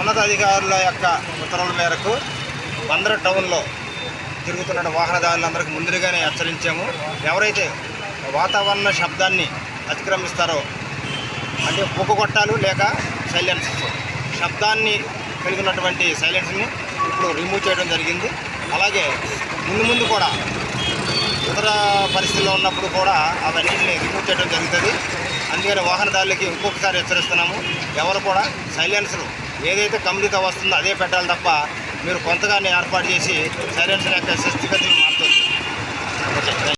ఉన్నతాధికారుల యొక్క ఉత్తర్వుల మేరకు బందర టౌన్లో తిరుగుతున్న వాహనదారులందరికీ ముందుగానే హెచ్చరించాము. ఎవరైతే వాతావరణ శబ్దాన్ని అతిక్రమిస్తారో అంటే పొగగొట్టాలు లేక సైలెన్స్ శబ్దాన్ని కలిగినటువంటి సైలెన్స్ని ఇప్పుడు రిమూవ్ చేయడం జరిగింది. అలాగే ముందు ముందు కూడా ఇతర పరిస్థితుల్లో ఉన్నప్పుడు కూడా అవన్నింటినీ రిమూవ్ చేయడం జరుగుతుంది. అందుకని వాహనదారులకి ఇంకొకసారి హెచ్చరిస్తున్నాము. ఎవరు కూడా సైలెన్స్లు ఏదైతే కంపెనీతో వస్తుందో అదే పెట్టాలి తప్ప మీరు కొంతగానే ఏర్పాటు చేసి సైలెన్సర్ యొక్క స్థితిగతులు